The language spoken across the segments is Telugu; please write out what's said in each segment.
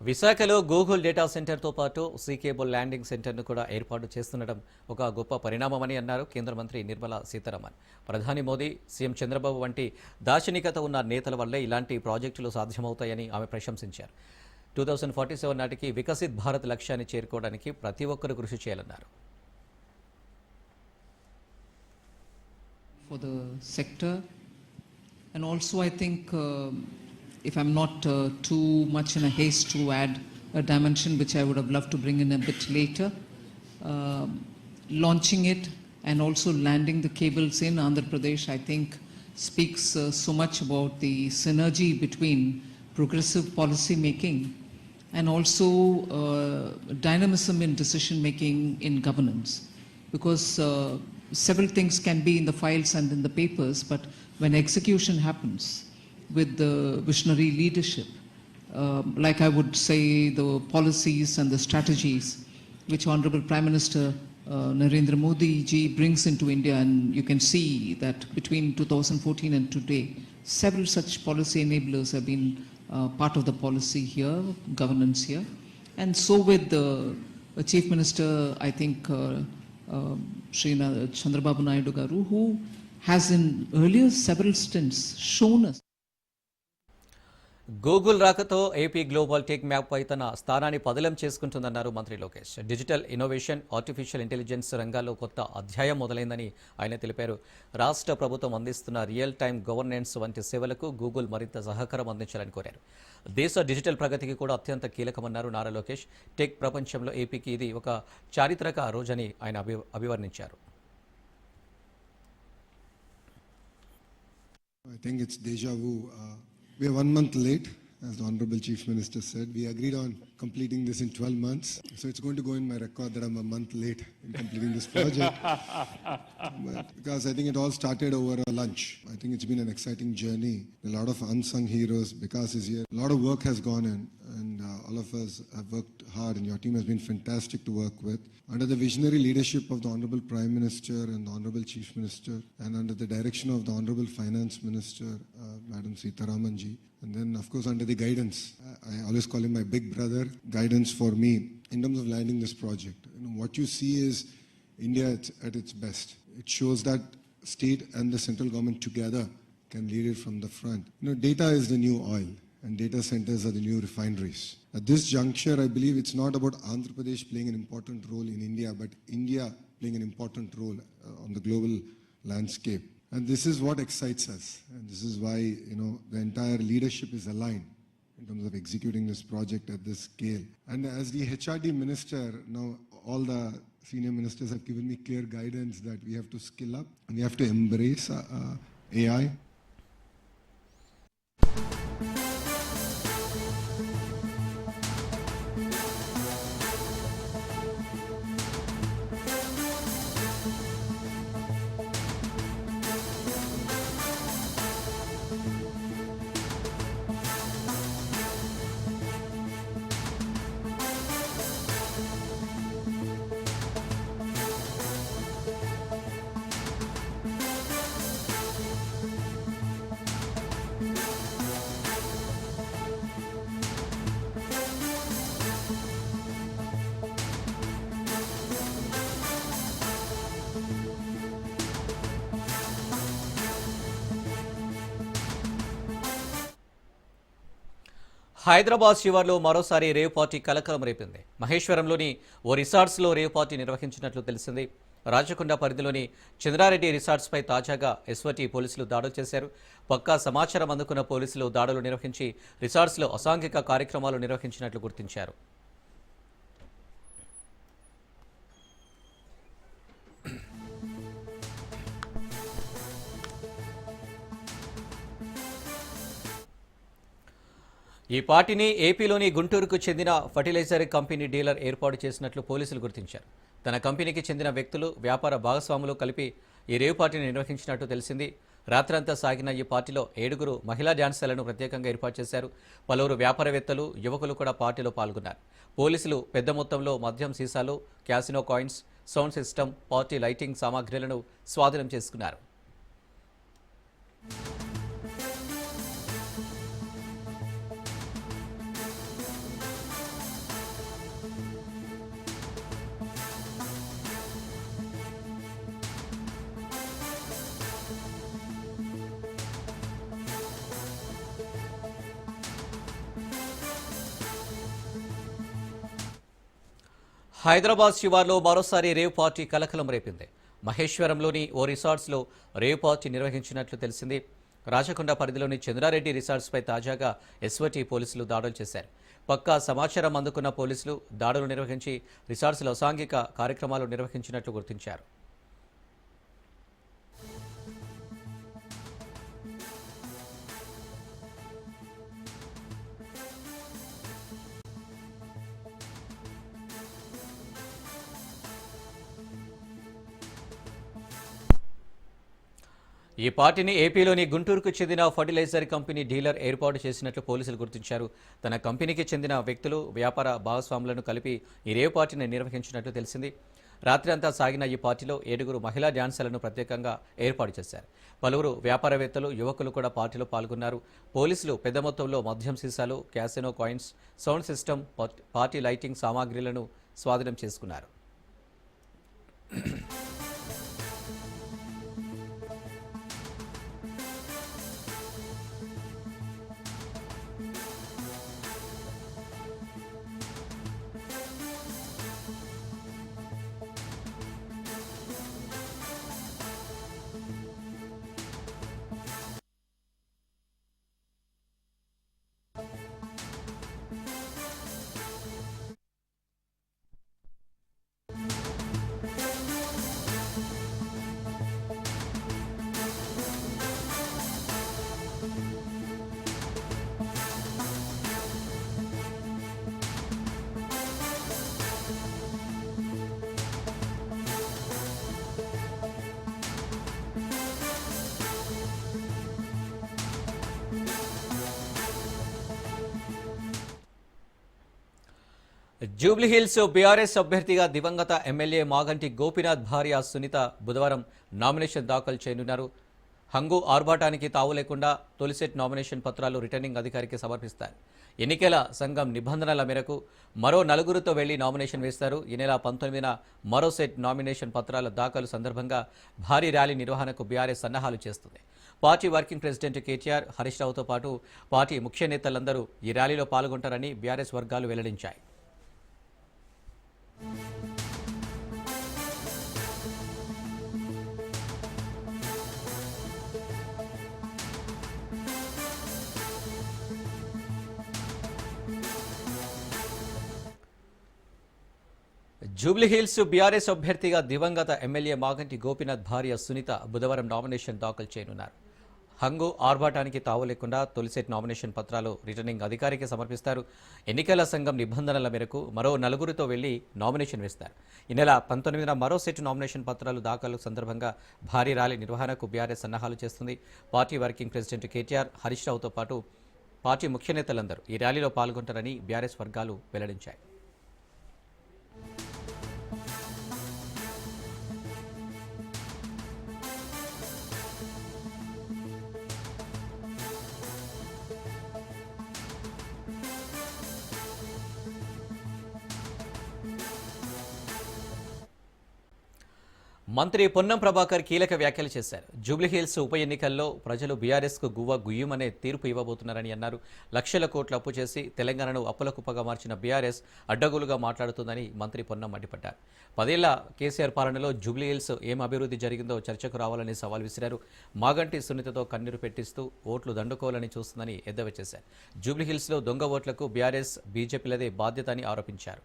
విశాఖలో గూగుల్ డేటా సెంటర్తో పాటు సీకేబుల్ ల్యాండింగ్ సెంటర్ను కూడా ఏర్పాటు చేస్తుండడం ఒక గొప్ప పరిణామమని అన్నారు కేంద్ర మంత్రి నిర్మలా సీతారామన్ ప్రధాని మోదీ సీఎం చంద్రబాబు వంటి దార్శనికత ఉన్న నేతల వల్లే ఇలాంటి ప్రాజెక్టులు సాధ్యమవుతాయని ఆమె ప్రశంసించారు టూ థౌజండ్ ఫార్టీ సెవెన్ నాటికి వికసిత్ భారత్ లక్ష్యాన్ని చేరుకోవడానికి ప్రతి ఒక్కరూ కృషి చేయాలన్నారు for the sector. And also, I think, um, if I'm not uh, too much in a haste to add a dimension which I would have loved to bring in a bit later, um, launching it and also landing the cables in Andhra Pradesh, I think, speaks uh, so much about the synergy between progressive policy making and also uh, dynamism in decision making in governance. Because uh, several things can be in the files and in the papers, but when execution happens with the visionary leadership, um, like I would say the policies and the strategies which Honorable Prime Minister uh, Narendra Modi ji brings into India, and you can see that between 2014 and today, several such policy enablers have been uh, part of the policy here, governance here, and so with the uh, Chief Minister, I think. Uh, uh, Sri Chandrababu Naidu Garu, who has in earlier several stints shown us Google రాకతో ఏపీ గ్లోబల్ టెక్ మ్యాప్ పై తన స్థానాన్ని పదిలం చేసుకుంటుందన్నారు మంత్రి Lokesh. Digital innovation artificial intelligence రంగాల్లో కొత్త అధ్యాయం మొదలైందని ఆయన తెలిపారు. రాష్ట్ర ప్రభుత్వం అందిస్తున్న రియల్ టైం గవర్నెన్స్ వంటి సేవలకు గూగుల్ మరింత సహకారం అందించాలని కోరారు. దేశ డిజిటల్ ప్రగతికి కూడా అత్యంత కీలకమన్నారు నారా లోకేష్. టెక్ ప్రపంచంలో ఏపీకి ఇది ఒక చారిత్రక రోజని ఆయన అభి అభివర్ణించారు. I think it's deja vu. Uh, we are one month late, as the Honorable Chief Minister said. We agreed on completing this in 12 months. So it's going to go in my record that I'm a month late in completing this project. but because I think it all started over a lunch. I think it's been an exciting journey. A lot of unsung heroes. Because is here. A lot of work has gone in, and uh, all of us have worked hard, and your team has been fantastic to work with. Under the visionary leadership of the Honorable Prime Minister and the Honorable Chief Minister, and under the direction of the Honorable Finance Minister, uh, Madam Sitaraman ji, and then, of course, under the guidance, I, I always call him my big brother, guidance for me in terms of landing this project. You know, what you see is India at, at its best. It shows that state and the central government together can lead it from the front. You know, data is the new oil, and data centers are the new refineries. At this juncture, I believe it's not about Andhra Pradesh playing an important role in India, but India playing an important role uh, on the global landscape. And this is what excites us, and this is why you know the entire leadership is aligned in terms of executing this project at this scale. And as the HRD minister, now all the senior ministers have given me clear guidance that we have to skill up and we have to embrace uh, uh, AI. Hyderabad శివార్లో మరోసారి రేవ్ పార్టీ కలకలం రేపింది. మహేశ్వరంలోని ఓ రిసార్ట్స్లో రేవ్ పార్టీ నిర్వహించినట్లు తెలిసింది. రాజకొండ పరిధిలోని చంద్రారెడ్డి రిసార్ట్స్పై తాజాగా ఎస్వటి పోలీసులు దాడులు చేశారు. పక్కా సమాచారం అందుకున్న పోలీసులు దాడులు నిర్వహించి రిసార్ట్స్లో అసాంఘిక కార్యక్రమాలు నిర్వహించినట్లు గుర్తించారు. ఈ పార్టీని ఏపీలోని గుంటూరుకు చెందిన ఫర్టిలైజర్ కంపెనీ డీలర్ ఏర్పాటు చేసినట్లు పోలీసులు గుర్తించారు. తన కంపెనీకి చెందిన వ్యక్తులు వ్యాపార భాగస్వాములు కలిపి ఈ రేవ్ పార్టీని నిర్వహించినట్టు తెలిసింది. రాత్రంతా సాగిన ఈ పార్టీలో ఏడుగురు మహిళా డాన్సర్లను ప్రత్యేకంగా ఏర్పాటు చేశారు. పలువురు వ్యాపారవేత్తలు యువకులు కూడా పార్టీలో పాల్గొన్నారు. పోలీసులు పెద్ద మొత్తంలో మద్యం సీసాలు casino coins sound system party lighting సామాగ్రిలను స్వాధీనం చేసుకున్నారు. హైదరాబాద్ శివార్లో మరోసారి రేవ్ పార్టీ కలకలం రేపింది. మహేశ్వరంలోని ఓ రిసార్ట్స్లో రేవ్ పార్టీ నిర్వహించినట్లు తెలిసింది. రాచకొండ పరిధిలోని చంద్రారెడ్డి రిసార్ట్స్పై తాజాగా ఎస్వటి పోలీసులు దాడులు చేశారు. పక్కా సమాచారం అందుకున్న పోలీసులు దాడులు నిర్వహించి రిసార్ట్స్లో అసాంఘిక కార్యక్రమాలు నిర్వహించినట్లు గుర్తించారు. ఈ పార్టీని ఏపీలోని గుంటూరుకు చెందిన ఫర్టిలైజర్ కంపెనీ డీలర్ ఏర్పాటు చేసినట్లు పోలీసులు గుర్తించారు. తన కంపెనీకి చెందిన వ్యక్తులు వ్యాపార భాగస్వాములను కలిపి ఈ రేవ్ పార్టీని నిర్వహించినట్లు తెలిసింది. రాత్రి అంతా సాగిన ఈ పార్టీలో ఏడుగురు మహిళా డ్యాన్సర్లను ప్రత్యేకంగా ఏర్పాటు చేశారు. పలువురు వ్యాపారవేత్తలు యువకులు కూడా పార్టీలో పాల్గొన్నారు. పోలీసులు పెద్ద మొత్తంలో మద్యం సీసాలు casino coins sound system party lighting సామాగ్రిలను స్వాధీనం చేసుకున్నారు. జూబ్లీహిల్స్ బీఆర్ఎస్ అభ్యర్థిగా దివంగత ఎమ్మెల్యే మాగంటి గోపీనాథ్ భార్య సునీత బుధవారం నామినేషన్ దాఖలు చేయనున్నారు. హంగు ఆర్భాటానికి తావు లేకుండా తొలిసెట్ నామినేషన్ పత్రాలు రిటర్నింగ్ అధికారికి సమర్పిస్తారు. ఎన్నికల సంఘం నిబంధనల మేరకు మరో నలుగురితో వెళ్ళి నామినేషన్ వేస్తారు. ఈ నెల పంతొమ్మిదిన మరో సెట్ నామినేషన్ పత్రాల దాఖలు సందర్భంగా భారీ ర్యాలీ నిర్వహణకు బీఆర్ఎస్ సన్నాహాలు చేస్తుంది. Party working president KTR Harish రావుతో పాటు పార్టీ ముఖ్య నేతలందరూ ఈ ర్యాలీలో పాల్గొంటారని బీఆర్ఎస్ వర్గాలు వెల్లడించాయి. జూబ్లీహిల్స్ బీఆర్ఎస్ అభ్యర్థిగా దివంగత ఎమ్మెల్యే మాగంటి గోపీనాథ్ భార్య సునీత బుధవారం నామినేషన్ దాఖలు చేయనున్నారు హంగు ఆర్భాటానికి తావు లేకుండా తొలిసెట్ నామినేషన్ పత్రాలు రిటర్నింగ్ అధికారికి సమర్పిస్తారు. ఎన్నికల సంఘం నిబంధనల మేరకు మరో నలుగురితో వెళ్ళి నామినేషన్ వేస్తారు. ఈ నెల పంతొమ్మిదిన మరో సెట్ నామినేషన్ పత్రాలు దాఖలు సందర్భంగా భారీ ర్యాలీ నిర్వహణకు బీఆర్ఎస్ సన్నాహాలు చేస్తుంది. Party working president KTR Harish రావుతో పాటు పార్టీ ముఖ్య నేతలందరూ ఈ ర్యాలీలో పాల్గొంటారని బీఆర్ఎస్ వర్గాలు వెల్లడించాయి. మంత్రి పొన్నం ప్రభాకర్ కీలక వ్యాఖ్యలు చేశారు. జూబ్లీహిల్స్ ఉప ఎన్నికల్లో ప్రజలు బీఆర్ఎస్కు గువ్వ గుయ్యమనే తీర్పు ఇవ్వబోతున్నారని అన్నారు. లక్షల కోట్లు అప్పు చేసి తెలంగాణను అప్పుల కుప్పగా మార్చిన బీఆర్ఎస్ అడ్డగోలుగా మాట్లాడుతుందని మంత్రి పొన్నం మండిపడ్డారు. పదేళ్ళ కేసీఆర్ పాలనలో జూబ్లీహిల్స్ ఏం అభివృద్ధి జరిగిందో చర్చకు రావాలని సవాల్ విసిరారు. మాగంటి సునీతతో కన్నీరు పెట్టిస్తూ ఓట్లు దండుకోవాలని చూస్తుందని ఎద్దవ చేశారు. జూబ్లీహిల్స్లో దొంగ ఓట్లకు బీఆర్ఎస్ బీజేపీలదే బాధ్యత అని ఆరోపించారు.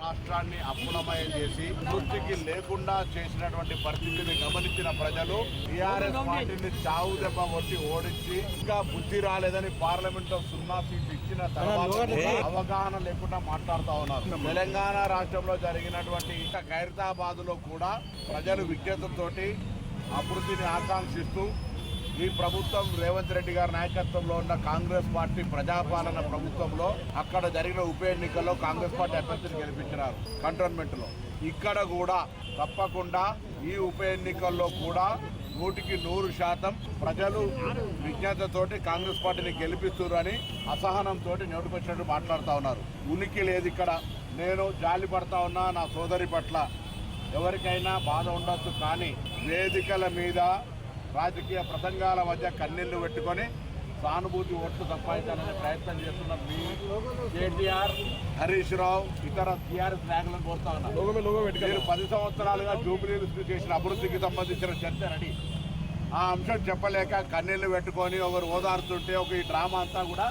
రాష్ట్రాన్ని అప్పులమయం చేసి వృత్తికి లేకుండా చేసినటువంటి పరిస్థితిని గమనించిన ప్రజలు టీఆర్ఎస్ పార్టీని చావు దెబ్బ కొట్టి ఓడించి ఇంకా బుద్ధి రాలేదని పార్లమెంట్లో సున్నా సీట్ ఇచ్చిన తర్వాత అవగాహన లేకుండా మాట్లాడుతా ఉన్నారు. తెలంగాణ రాష్ట్రంలో జరిగినటువంటి ఇంకా ఖైరతాబాద్లో కూడా ప్రజలు విజ్ఞతతోటి అభివృద్ధిని ఆకాంక్షిస్తూ ఈ ప్రభుత్వం రేవంత్ రెడ్డి గారి నాయకత్వంలో ఉన్న కాంగ్రెస్ పార్టీ ప్రజాపాలన ప్రభుత్వంలో అక్కడ జరిగిన ఉప ఎన్నికల్లో కాంగ్రెస్ పార్టీ అభ్యర్థిని గెలిపించినారు కంటోన్మెంట్లో. ఇక్కడ కూడా తప్పకుండా ఈ ఉప ఎన్నికల్లో కూడా నూటికి నూరు శాతం ప్రజలు విజ్ఞతతోటి కాంగ్రెస్ పార్టీని గెలిపిస్తున్నారని అసహనంతో నోటుకొచ్చినట్టు మాట్లాడుతూ ఉన్నారు. ఉనికి లేదు ఇక్కడ. నేను జాలి పడతా ఉన్నా నా సోదరి పట్ల. ఎవరికైనా బాధ ఉండొచ్చు కానీ వేదికల మీద రాజకీయ ప్రసంగాల మధ్య కన్నీళ్ళు పెట్టుకొని సానుభూతి ఓట్లు సంపాదించాలనే ప్రయత్నం చేస్తున్న మీ కేటీఆర్ హరీష్ రావు ఇతర టీఆర్ఎస్ నాయకులను కోరుతా ఉన్నారు మీరు పది సంవత్సరాలుగా జూబిలీలు చేసిన అభివృద్ధికి సంబంధించిన చర్చ రెడీ. ఆ అంశం చెప్పలేక కన్నీళ్ళు పెట్టుకొని ఒకరు ఓదారుతుంటే ఒక ఈ డ్రామా అంతా కూడా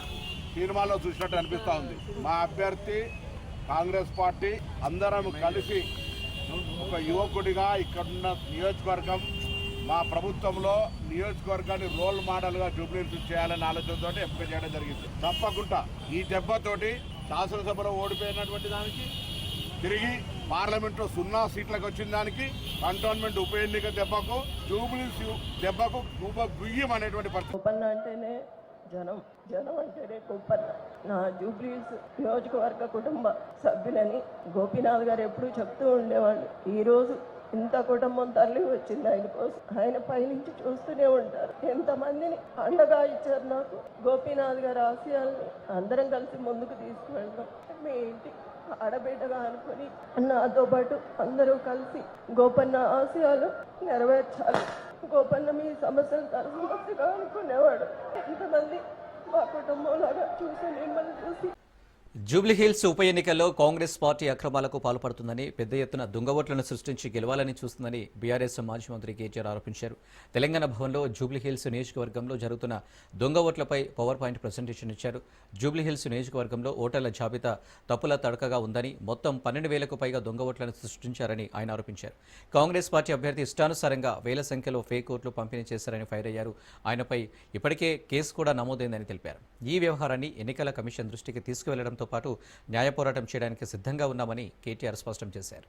సినిమాలో చూసినట్టు అనిపిస్తూ ఉంది. మా అభ్యర్థి కాంగ్రెస్ పార్టీ అందరం కలిసి ఒక యువకుడిగా ఇక్కడున్న నియోజకవర్గం మా ప్రభుత్వంలో నియోజకవర్గాన్ని రోల్ మోడల్గా జూబ్లీస్ చేయాలనే ఆలోచనతో ఎంపిక చేయడం జరిగింది. తప్పకుండా ఈ దెబ్బతోటి శాసనసభలో ఓడిపోయినటువంటి దానికి తిరిగి పార్లమెంట్లో సున్నా సీట్లకు వచ్చిన దానికి కంటోన్మెంట్ ఉప ఎన్నిక దెబ్బకు జూబ్లీస్ దెబ్బకు గుబ గుయ్యం అనేటువంటి పరిస్థితి. అంటేనే జనం జనం అంటేనే కుప్పన్న. నా జూబ్లీస్ నియోజకవర్గ కుటుంబ సభ్యులని గోపీనాథ్ గారు ఎప్పుడూ చెప్తూ ఉండేవాళ్ళు ఈరోజు ఇంత కుటుంబం తల్లి వచ్చింది ఆయన కోసం. ఆయన పైనుంచి చూస్తూనే ఉంటారు. ఎంతమందిని అండగా ఇచ్చారు నాకు. గోపీనాథ్ గారి ఆశయాల్ని అందరం కలిసి ముందుకు తీసుకువెళ్తాం మీ ఇంటి ఆడబిడ్డగా అనుకుని నాతో పాటు అందరూ కలిసి గోపన్న ఆశయాలు నెరవేర్చాలి. గోపన్న మీ సమస్యలు తన సమస్యగా అనుకునేవాడు. ఎంతమంది మా కుటుంబంలాగా చూసి మిమ్మల్ని చూసి జూబ్లీహిల్స్ ఉప ఎన్నికల్లో కాంగ్రెస్ పార్టీ అక్రమాలకు పాల్పడుతుందని పెద్ద ఎత్తున దొంగ ఓట్లను సృష్టించి గెలవాలని చూస్తుందని బీఆర్ఎస్ మాజీ మంత్రి కేటీఆర్ ఆరోపించారు. తెలంగాణ భవన్లో జూబ్లీహిల్స్ నియోజకవర్గంలో జరుగుతున్న దొంగ ఓట్లపై పవర్ పాయింట్ ప్రజెంటేషన్ ఇచ్చారు. జూబ్లీహిల్స్ నియోజకవర్గంలో ఓటర్ల జాబితా తప్పుల తడకగా ఉందని మొత్తం పన్నెండు వేలకు పైగా దొంగ ఓట్లను సృష్టించారని ఆయన ఆరోపించారు. కాంగ్రెస్ పార్టీ అభ్యర్థి ఇష్టానుసారంగా వేల సంఖ్యలో ఫేక్ ఓట్లు పంపిణీ చేశారని ఫైర్ అయ్యారు. ఆయనపై ఇప్పటికే కేసు కూడా నమోదైందని తెలిపారు. ఈ వ్యవహారాన్ని ఎన్నికల కమిషన్ దృష్టికి తీసుకువెళ్ళడంతో పాటు న్యాయ పోరాటం చేయడానికి సిద్ధంగా ఉన్నామని కేటీఆర్ స్పష్టం చేశారు.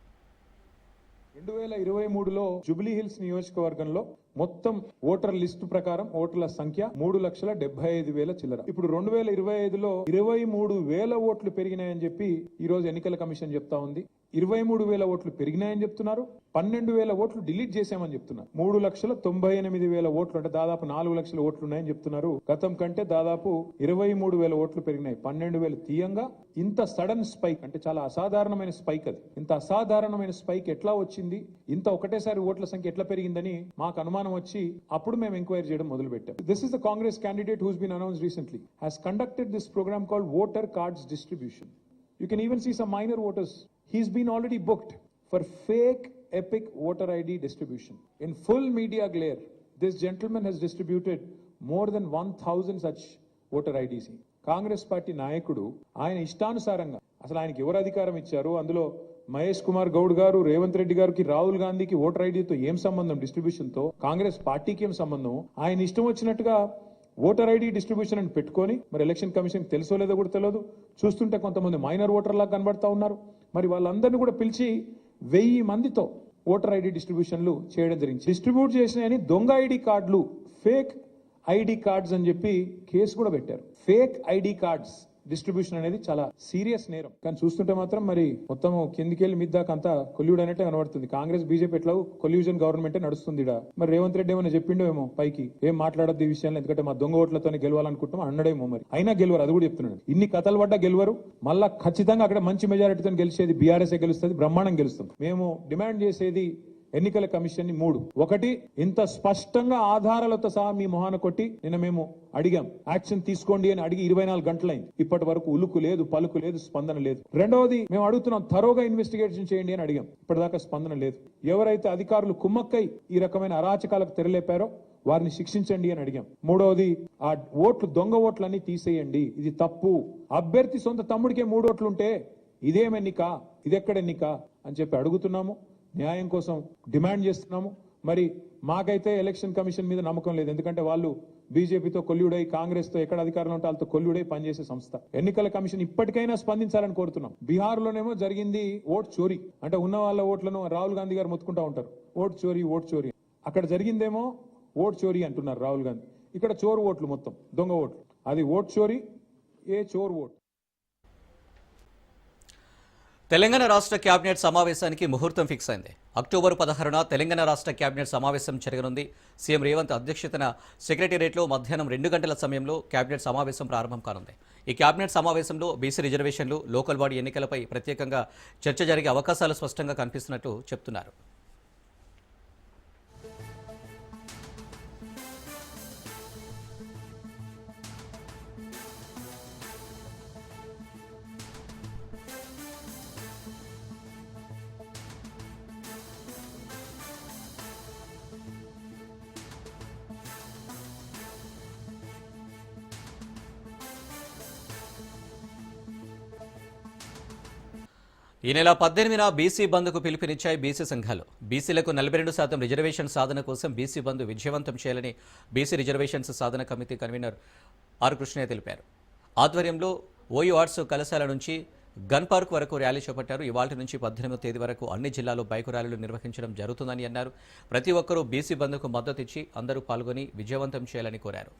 రెండు వేల ఇరవై మూడులో జుబ్లీ హిల్స్ నియోజకవర్గంలో మొత్తం ఓటర్ లిస్టు ప్రకారం ఓటర్ల సంఖ్య మూడు లక్షల డెబ్బై ఐదు వేల చిల్లర. ఇప్పుడు రెండు వేల ఇరవై ఐదులో ఇరవై మూడు వేల ఓట్లు పెరిగినాయని చెప్పి ఈ రోజు ఎన్నికల కమిషన్ చెప్తా ఉంది. ఇరవై మూడు వేల ఓట్లు పెరిగినాయని చెప్తున్నారు పన్నెండు వేల ఓట్లు డిలీట్ చేశామని చెప్తున్నారు. మూడు లక్షల తొంభై ఎనిమిది వేల ఓట్లు అంటే దాదాపు నాలుగు లక్షల ఓట్లు ఉన్నాయని చెప్తున్నారు. గతం కంటే దాదాపు ఇరవై మూడు వేల ఓట్లు పెరిగినాయి పన్నెండు వేలు తీయంగా. ఇంత సడన్ స్పైక్ అంటే చాలా అసాధారణమైన స్పైక్ అది. ఇంత అసాధారణమైన స్పైక్ ఎట్లా వచ్చింది? ఇంత ఒకటేసారి ఓట్ల సంఖ్య ఎట్లా పెరిగిందని మాకు అనుమానం వచ్చి అప్పుడు మేము ఎంక్వైరీ చేయడం మొదలు పెట్టాం this is the Congress candidate who's been announce recently has conducted this programme called voter cards distribution you can even see some minor voters He's been already booked for fake epic voter ID distribution. In full media glare, this gentleman has distributed more than 1,000 such voter IDs. Congress party నాయకుడు ఆయన ఇష్టానుసారంగా అసలు ఆయనకి ఎవరు అధికారం ఇచ్చారు? అందులో మహేష్ కుమార్ గౌడ్ గారు రేవంత్ రెడ్డి గారికి రాహుల్ గాంధీకి ఓటర్ ఐడితో ఏం సంబంధం డిస్ట్రిబ్యూషన్తో కాంగ్రెస్ పార్టీకి ఏం సంబంధం? ఆయన ఇష్టం వచ్చినట్టుగా ఓటర్ ఐడి డిస్ట్రిబ్యూషన్ అని పెట్టుకొని మరి ఎలక్షన్ కమిషన్ తెలుసో లేదో కూడా తెలియదు చూస్తుంటే కొంతమంది మైనర్ ఓటర్లా కనబడతా ఉన్నారు. మరి వాళ్ళందరినీ కూడా పిలిచి వెయ్యి మందితో ఓటర్ ఐడి డిస్ట్రిబ్యూషన్లు చేయడం జరిగింది. డిస్ట్రిబ్యూట్ చేసినాయని దొంగ ఐడి కార్డులు ఫేక్ ఐడి కార్డ్స్ అని చెప్పి కేసు కూడా పెట్టారు. Fake ID cards. డిస్ట్రిబ్యూషన్ అనేది చాలా సీరియస్ నేరం. కానీ చూస్తుంటే మాత్రం మరి మొత్తం కిందికెళ్ళి మీద దాకా అంతా కొల్యూడ్ అనేట్టే కనబడుతుంది. కాంగ్రెస్ బీజేపీ ఎట్లా కొల్యూజన్ గవర్నమెంట్ నడుస్తుంది మరి రేవంత్ రెడ్డి ఏమైనా చెప్పిండో ఏమో పైకి? ఏం మాట్లాడద్దు ఈ విషయంలో ఎందుకంటే మా దొంగ ఓట్లతోనే గెలవాలనుకుంటాం అన్నడేమో మరి. అయినా గెలవరు అది కూడా చెప్తున్నాడు. ఇన్ని కథలు పడ్డా గెలవరు. మళ్ళా ఖచ్చితంగా అక్కడ మంచి మెజారిటీతో గెలిచేది బీఆర్ఎస్ గెలుస్తుంది బ్రహ్మాండం గెలుస్తుంది. మేము డిమాండ్ చేసేది ఎన్నికల కమిషన్ని మూడు. ఒకటి ఇంత స్పష్టంగా ఆధారాలతో సహా మీ మొహాన కొట్టి నిన్న మేము అడిగాం. యాక్షన్ తీసుకోండి అని అడిగి ఇరవై నాలుగు గంటలైంది. ఇప్పటి వరకు ఉలుకు లేదు పలుకు లేదు స్పందన లేదు. రెండవది మేము అడుగుతున్నాం తరోగా ఇన్వెస్టిగేషన్ చేయండి అని అడిగాం. ఇప్పటిదాకా స్పందన లేదు. ఎవరైతే అధికారులు కుమ్మక్కై ఈ రకమైన అరాచకాలకు తెరలేపారో వారిని శిక్షించండి అని అడిగాం. మూడవది ఆ ఓట్లు దొంగ ఓట్లన్నీ తీసేయండి. ఇది తప్పు. అభ్యర్థి సొంత తమ్ముడికే మూడు ఓట్లుంటే ఇదేం ఎన్నిక? ఇదెక్కడ ఎన్నిక? అని చెప్పి అడుగుతున్నాము. న్యాయం కోసం డిమాండ్ చేస్తున్నాము. మరి మాకైతే ఎలక్షన్ కమిషన్ మీద నమ్మకం లేదు. ఎందుకంటే వాళ్ళు బీజేపీతో కొల్లుడై కాంగ్రెస్తో ఎక్కడ అధికారంలో ఉంటే వాళ్ళతో కొల్లుడై పనిచేసే సంస్థ. ఎన్నికల కమిషన్ ఇప్పటికైనా స్పందించాలని కోరుతున్నాం. బీహార్ లోనేమో జరిగింది ఓట్ చోరీ. అంటే ఉన్న వాళ్ళ ఓట్లను రాహుల్ గాంధీ గారు మొత్తుకుంటా ఉంటారు. ఓట్ చోరీ ఓట్ చోరీ. అక్కడ జరిగిందేమో ఓట్ చోరీ అంటున్నారు రాహుల్ గాంధీ. ఇక్కడ చోరు ఓట్లు మొత్తం దొంగ ఓట్లు. అది ఓట్ చోరీ ఏ చోర్ ఓట్. తెలంగాణ రాష్ట్ర కేబినెట్ సమావేశానికి ముహూర్తం ఫిక్స్ అయింది. అక్టోబర్ పదహారున తెలంగాణ రాష్ట్ర కేబినెట్ సమావేశం జరగనుంది. సీఎం రేవంత్ అధ్యక్షతన సెక్రటేరియట్లో మధ్యాహ్నం రెండు గంటల సమయంలో కేబినెట్ సమావేశం ప్రారంభం కానుంది. ఈ కేబినెట్ సమావేశంలో బీసీ రిజర్వేషన్లు లోకల్ బాడీ ఎన్నికలపై ప్రత్యేకంగా చర్చ జరిగే అవకాశాలు స్పష్టంగా కనిపిస్తున్నట్లు చెప్తున్నారు. ఈ నెల పద్దెనిమిదిన బీసీ బంద్కు పిలుపునిచ్చాయి బీసీ సంఘాలు. బీసీలకు నలభై రెండు శాతం రిజర్వేషన్ సాధన కోసం బీసీ బంద్ విజయవంతం చేయాలని బీసీ రిజర్వేషన్స్ సాధన కమిటీ కన్వీనర్ ఆర్ కృష్ణయ్య తెలిపారు. ఆధ్వర్యంలో ఓయూ ఆర్ట్స్ కళాశాల నుంచి గన్ పార్క్ వరకు ర్యాలీ చేపట్టారు. ఇవాళ నుంచి పద్దెనిమిదో తేదీ వరకు అన్ని జిల్లాల్లో బైకు ర్యాలీలు నిర్వహించడం జరుగుతుందని అన్నారు. ప్రతి ఒక్కరూ బీసీ బంద్కు మద్దతు ఇచ్చి అందరూ పాల్గొని విజయవంతం చేయాలని కోరారు.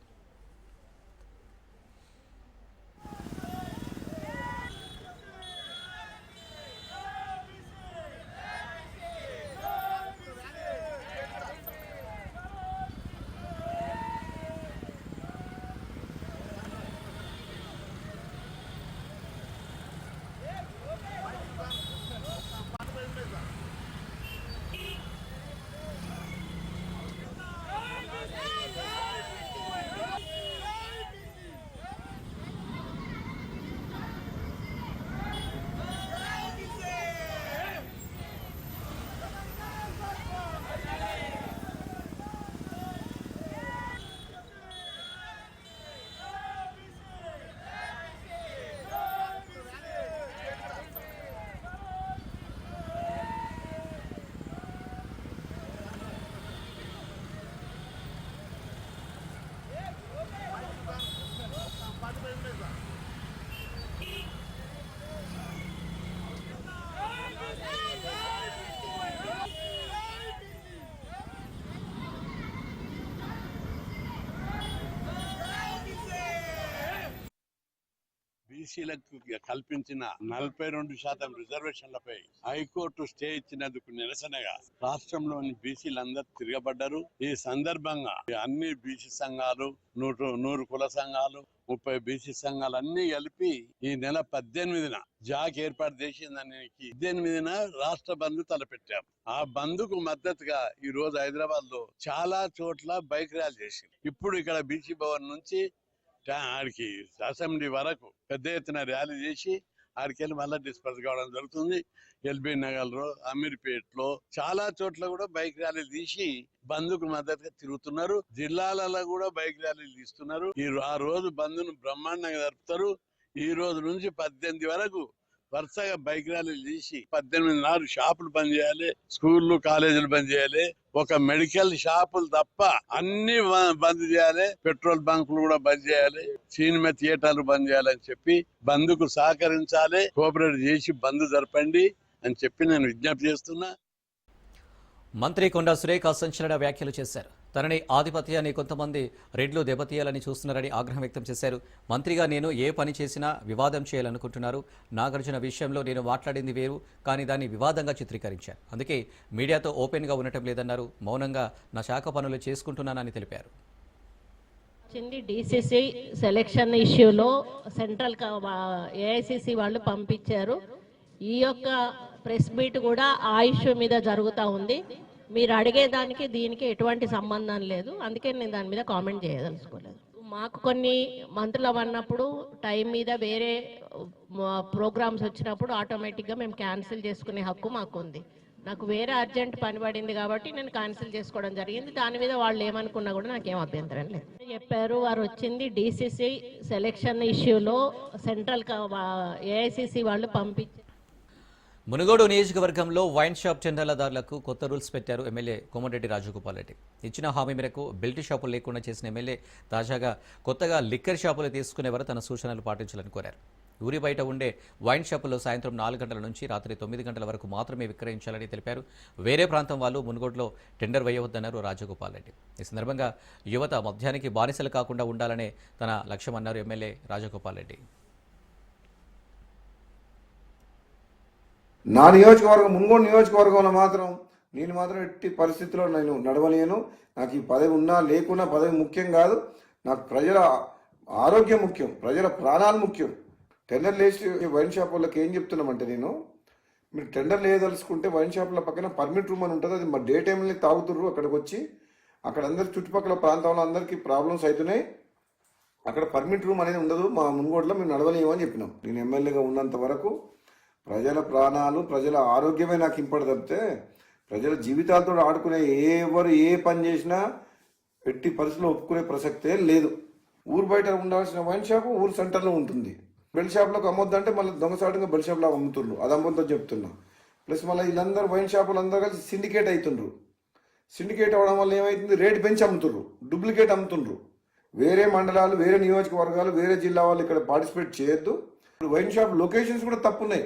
బీసీలకు కల్పించిన నలభై రెండు శాతం రిజర్వేషన్లపై హైకోర్టు స్టే ఇచ్చినందుకు నిరసనగా రాష్ట్రంలోని బీసీలందరూ తిరగబడ్డారు. ఈ సందర్భంగా అన్ని బీసీ సంఘాలు నూట నూరు కుల సంఘాలు ముప్పై బీసీ సంఘాలు అన్ని కలిపి ఈ నెల పద్దెనిమిదిన జాక్ ఏర్పాటు చేసిందని పద్దెనిమిదిన రాష్ట్ర బంద్ తలపెట్టాం. ఆ బంద్కు మద్దతుగా ఈ రోజు హైదరాబాద్లో చాలా చోట్ల బైక్ ర్యాలీ చేసింది. ఇప్పుడు ఇక్కడ బీసీ భవన్ నుంచి ఆడికి అసెంబ్లీ వరకు పెద్ద ఎత్తున ర్యాలీ చేసి ఆడికి వెళ్ళి మళ్ళీ డిస్పర్స్ కావడం జరుగుతుంది. ఎల్బీ నగర్లో అమీర్పేట్లో చాలా చోట్ల కూడా బైక్ ర్యాలీలు తీసి బంద్కు మద్దతుగా తిరుగుతున్నారు. జిల్లాలలో కూడా బైక్ ర్యాలీలు తీస్తున్నారు. ఈ ఆ రోజు బంద్ను బ్రహ్మాండంగా జరుపుతారు. ఈ రోజు నుంచి పద్దెనిమిది వరకు వరుసగా బైక్ ర్యాలీలు తీసి పద్దెనిమిది నాలుగు షాపులు బంద్ చేయాలి స్కూళ్ళు కాలేజీలు బంద్ చేయాలి. ఒక మెడికల్ షాపులు తప్ప అన్ని బంద్ చేయాలి. పెట్రోల్ బంకులు కూడా బంద్ చేయాలి. సినిమా థియేటర్లు బంద్ చేయాలని చెప్పి బంద్కు సహకరించాలి. కోఆపరేట్ చేసి బంద్ జరపండి అని చెప్పి నేను విజ్ఞప్తి చేస్తున్నా. మంత్రి కొండా సురేఖ సంచలన వ్యాఖ్యలు చేశారు. తనని ఆధిపత్యాన్ని కొంతమంది రెడ్లు దెబ్బతీయాలని చూస్తున్నారని ఆగ్రహం వ్యక్తం చేశారు. మంత్రిగా నేను ఏ పని చేసినా వివాదం చేయాలనుకుంటున్నారు. నాగార్జున విషయంలో నేను మాట్లాడింది వేరు కానీ దాన్ని వివాదంగా చిత్రీకరించారు. అందుకే మీడియాతో ఓపెన్గా ఉండటం లేదన్నారు. మౌనంగా నా శాఖ పనులు చేసుకుంటున్నానని తెలిపారు. వచ్చింది డిసిసి సెలక్షన్ ఇష్యూలో సెంట్రల్ ఏఐసిసి వాళ్ళు పంపించారు. ఈ యొక్క ప్రెస్ మీట్ కూడా ఆ ఇష్యూ మీద జరుగుతూ ఉంది. మీరు అడిగేదానికి దీనికి ఎటువంటి సంబంధం లేదు. అందుకే నేను దాని మీద కామెంట్ చేయదలుచుకోలేదు. మాకు కొన్ని మంత్రులు అన్నప్పుడు టైం మీద వేరే ప్రోగ్రామ్స్ వచ్చినప్పుడు ఆటోమేటిక్గా మేము క్యాన్సిల్ చేసుకునే హక్కు మాకు ఉంది నాకు వేరే అర్జెంట్ పని పడింది కాబట్టి నేను క్యాన్సిల్ చేసుకోవడం జరిగింది. దాని మీద వాళ్ళు ఏమనుకున్నా కూడా నాకేం అభ్యంతరం లేదు. చెప్పారు? వారు వచ్చింది డీసీసీ సెలెక్షన్ ఇష్యూలో సెంట్రల్ ఏఐసిసి వాళ్ళు పంపించారు మునుగోడు నియోజకవర్గంలో వైన్ షాప్ చందాలదారులకు కొత్త రూల్స్ పెట్టారు ఎమ్మెల్యే కోమటిరెడ్డి రాజగోపాల్ రెడ్డి. ఇచ్చిన హామీ మేరకు బెల్ట్ షాపులు లేకుండా చేసిన ఎమ్మెల్యే తాజాగా కొత్తగా లిక్కర్ షాపులు తీసుకునేవారు తన సూచనలు పాటించాలని కోరారు. ఊరి బయట ఉండే వైన్ షాపుల్లో సాయంత్రం నాలుగు గంటల నుంచి రాత్రి తొమ్మిది గంటల వరకు మాత్రమే విక్రయించాలని తెలిపారు. వేరే ప్రాంతం వాళ్ళు మునుగోడులో టెండర్ వేయవద్దన్నారు రాజగోపాల్ రెడ్డి. ఈ సందర్భంగా యువత మద్యానికి బానిసలు కాకుండా ఉండాలనే తన లక్ష్యమన్నారు ఎమ్మెల్యే రాజగోపాల్ రెడ్డి. నా నియోజకవర్గం మున్గోడు నియోజకవర్గంలో మాత్రం నేను మాత్రం ఎట్టి పరిస్థితిలో నేను నడవలేను. నాకు ఈ పదవి ఉన్నా లేకున్నా పదవి ముఖ్యం కాదు. నాకు ప్రజల ఆరోగ్యం ముఖ్యం ప్రజల ప్రాణాలు ముఖ్యం. టెండర్ లేచి వైన్ షాప్ వాళ్ళకి ఏం చెప్తున్నామంటే నేను మీరు టెండర్ లేదలుచుకుంటే వైన్ షాప్ల పక్కన పర్మిట్ రూమ్ అని ఉంటుంది అది మా డే టైంలో తాగుతుర్రు అక్కడికి వచ్చి. అక్కడ అందరి చుట్టుపక్కల ప్రాంతంలో అందరికీ ప్రాబ్లమ్స్ అవుతున్నాయి అక్కడ పర్మిట్ రూమ్ అనేది ఉండదు మా మున్గోడులో మేము నడవలేము అని చెప్పినాం. నేను ఎమ్మెల్యేగా ఉన్నంత వరకు ప్రజల ప్రాణాలు ప్రజల ఆరోగ్యమే నాకు ఇంపడి తప్పితే ప్రజల జీవితాలతో ఆడుకునే ఎవరు ఏ పని చేసినా పెట్టి పరిస్థితులు ఒప్పుకునే ప్రసక్తే లేదు. ఊరు బయట ఉండాల్సిన వైన్ షాప్ ఊరు సెంటర్లో ఉంటుంది. బెల్ షాప్లకు అమ్మొద్దంటే మళ్ళీ దొంగసాటుగా బెల్ షాప్లో అమ్ముతుండ్రు. అది అమ్మొద్దని చెప్తున్నా. ప్లస్ మళ్ళీ వీళ్ళందరూ వైన్ షాపులు అందరూ కలిసి సిండికేట్ అవుతుండ్రు సిండికేట్ అవ్వడం వల్ల ఏమవుతుంది రేటు పెంచి అమ్ముతుండ్రు. డూప్లికేట్ అమ్ముతుండ్రు. వేరే మండలాలు వేరే నియోజకవర్గాలు వేరే జిల్లా వాళ్ళు ఇక్కడ పార్టిసిపేట్ చేయొద్దు. ఇప్పుడు వైన్ షాప్ లొకేషన్స్ కూడా తప్పున్నాయి.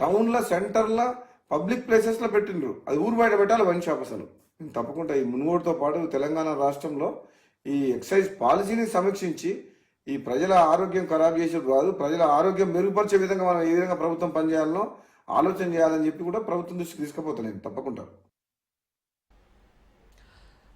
టౌన్లో సెంటర్లో పబ్లిక్ ప్లేసెస్లో పెట్టిండ్రు. అది ఊరు బయట పెట్టాలి వైన్ షాప్ అసలు. తప్పకుండా ఈ మునుగోడుతో పాటు తెలంగాణ రాష్ట్రంలో ఈ ఎక్సైజ్ పాలసీని సమీక్షించి ఈ ప్రజల ఆరోగ్యం ఖరాబ్ చేసేది కాదు ప్రజల ఆరోగ్యం మెరుగుపరిచే విధంగా మనం ఏ విధంగా ప్రభుత్వం పనిచేయాలనో ఆలోచన చేయాలని చెప్పి కూడా ప్రభుత్వం దృష్టికి తీసుకుపోతాను తప్పకుండా.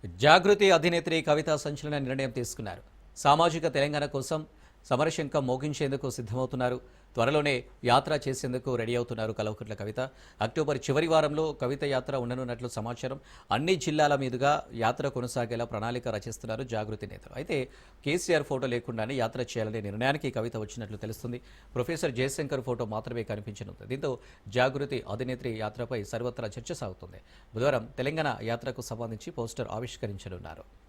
జాగృతి అధినేత్రి కవిత సంచలన నిర్ణయం తీసుకున్నారు. సామాజిక తెలంగాణ కోసం సమరశంఖం మోగించేందుకు సిద్ధమవుతున్నారు. త్వరలోనే యాత్ర చేసేందుకు రెడీ అవుతున్నారు కలవకుట్ల కవిత. అక్టోబర్ చివరి వారంలో కవిత యాత్ర ఉండనున్నట్లు సమాచారం. అన్ని జిల్లాల మీదుగా యాత్ర కొనసాగేలా ప్రణాళిక రచిస్తున్నారు జాగృతి నేతలు. అయితే కేసీఆర్ ఫోటో లేకుండానే యాత్ర చేయాలనే నిర్ణయానికి కవిత వచ్చినట్లు తెలుస్తుంది. ప్రొఫెసర్ జయశంకర్ ఫోటో మాత్రమే కనిపించనుంది. దీంతో జాగృతి అధినేత్రి యాత్రపై సర్వత్రా చర్చ సాగుతుంది. బుధవారం తెలంగాణ యాత్రకు సంబంధించి పోస్టర్ ఆవిష్కరించనున్నారు.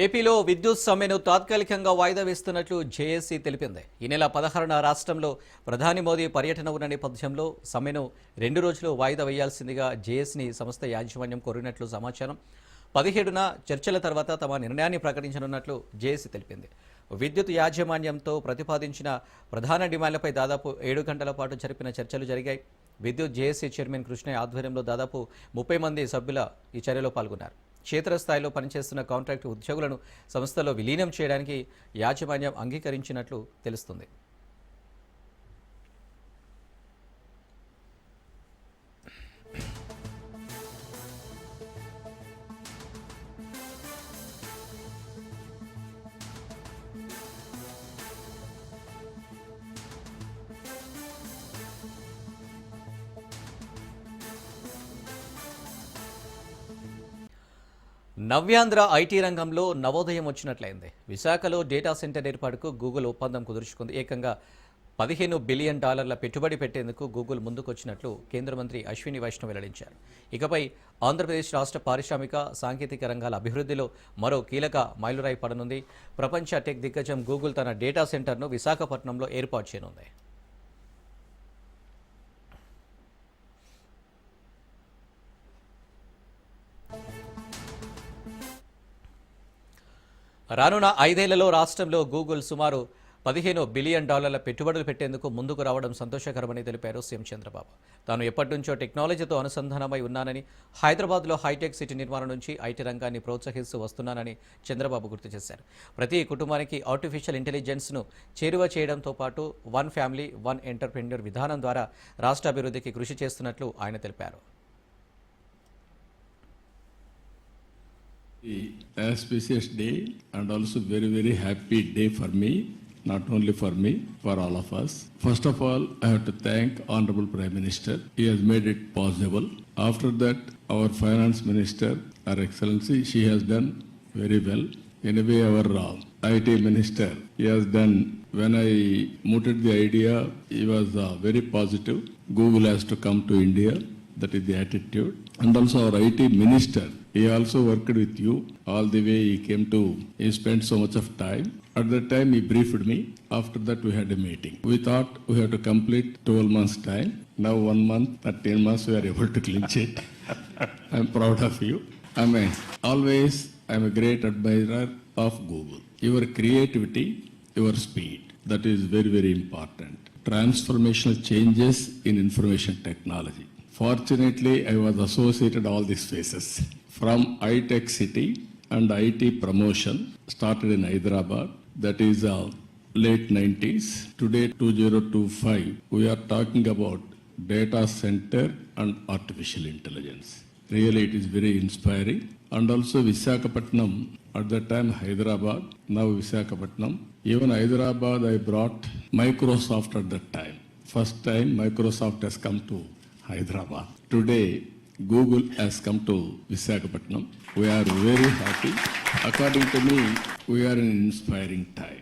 ఏపీలో విద్యుత్ సమ్మెను తాత్కాలికంగా వాయిదా వేస్తున్నట్లు జేఏసీ తెలిపింది. ఈ నెల పదహారున రాష్ట్రంలో ప్రధాని మోదీ పర్యటన ఉన్న నేపథ్యంలో సమ్మెను రెండు రోజులు వాయిదా వేయాల్సిందిగా జేఏసీని సంస్థ యాజమాన్యం కోరినట్లు సమాచారం. పదిహేడున చర్చల తర్వాత తమ నిర్ణయాన్ని ప్రకటించనున్నట్లు జేఏసీ తెలిపింది. విద్యుత్ యాజమాన్యంతో ప్రతిపాదించిన ప్రధాన డిమాండ్లపై దాదాపు ఏడు గంటల పాటు జరిపిన చర్చలు జరిగాయి. విద్యుత్ జేఏసీ చైర్మన్ కృష్ణ ఆధ్వర్యంలో దాదాపు ముప్పై మంది సభ్యుల ఈ చర్యలో పాల్గొన్నారు. క్షేత్రస్థాయిలో పనిచేస్తున్న కాంట్రాక్టు ఉద్యోగులను సంస్థలో విలీనం చేయడానికి యాజమాన్యం అంగీకరించినట్లు తెలుస్తుంది. నవ్యాంధ్ర ఐటీ రంగంలో నవోదయం వచ్చినట్లయింది. విశాఖలో డేటా సెంటర్ ఏర్పాటుకు గూగుల్ ఒప్పందం కుదుర్చుకుంది. ఏకంగా పదిహేను బిలియన్ డాలర్ల పెట్టుబడి పెట్టేందుకు గూగుల్ ముందుకొచ్చినట్లు కేంద్ర మంత్రి అశ్విని వైష్ణవ్ వెల్లడించారు. ఇకపై ఆంధ్రప్రదేశ్ రాష్ట్ర పారిశ్రామిక సాంకేతిక రంగాల అభివృద్ధిలో మరో కీలక మైలురాయి పడనుంది. ప్రపంచ టెక్ దిగ్గజం గూగుల్ తన డేటా సెంటర్ను విశాఖపట్నంలో ఏర్పాటు చేయనుంది. రానున్న ఐదేళ్ళలో రాష్ట్రంలో గూగుల్ సుమారు పదిహేను బిలియన్ డాలర్ల పెట్టుబడులు పెట్టేందుకు ముందుకు రావడం సంతోషకరమని తెలిపారు సీఎం చంద్రబాబు. తాను ఎప్పటి నుంచో టెక్నాలజీతో అనుసంధానమై ఉన్నానని హైదరాబాద్లో హైటెక్ సిటీ నిర్మాణం నుంచి ఐటీ రంగాన్ని ప్రోత్సహిస్తూ వస్తున్నానని చంద్రబాబు గుర్తు చేశారు. ప్రతి కుటుంబానికి ఆర్టిఫిషియల్ ఇంటెలిజెన్స్ను చేరువ చేయడంతో పాటు వన్ ఫ్యామిలీ వన్ ఎంటర్ప్రెన్యూర్ విధానం ద్వారా రాష్ట్ర అభివృద్ధికి కృషి చేస్తున్నట్లు ఆయన తెలిపారు. Auspicious day and also very, very happy day for me, not only for me, for all of us. First of all, I have to thank Honorable Prime Minister. He has made it possible. After that, our Finance Minister, Her Excellency, she has done very well. Anyway, our uh, IT Minister, he has done, when I mooted the idea, he was uh, very positive. Google has to come to India. That is the attitude. And also our IT minister, he also worked with you all the way he came to, he spent so much of time. At that time, he briefed me. After that, we had a meeting. We thought we have to complete 12 months' time. Now, one month, 13 months, we are able to clinch it. I'm proud of you. I mean, always, I'm a great admirer of Google. Your creativity, your speed, that is very, very important. transformational changes in information technology. Fortunately, I was associated all these phases from iTech City and IT promotion started in Hyderabad. That is uh, late 90s. Today, 2025, we are talking about data center and artificial intelligence. Really, it is very inspiring. And also Visakhapatnam, at that time Hyderabad, now Visakhapatnam. Even Hyderabad, I brought Microsoft at that time. First time Microsoft has come to Hyderabad. Today, Google has come to Visakhapatnam. We are very happy. According to me, we are an inspiring time.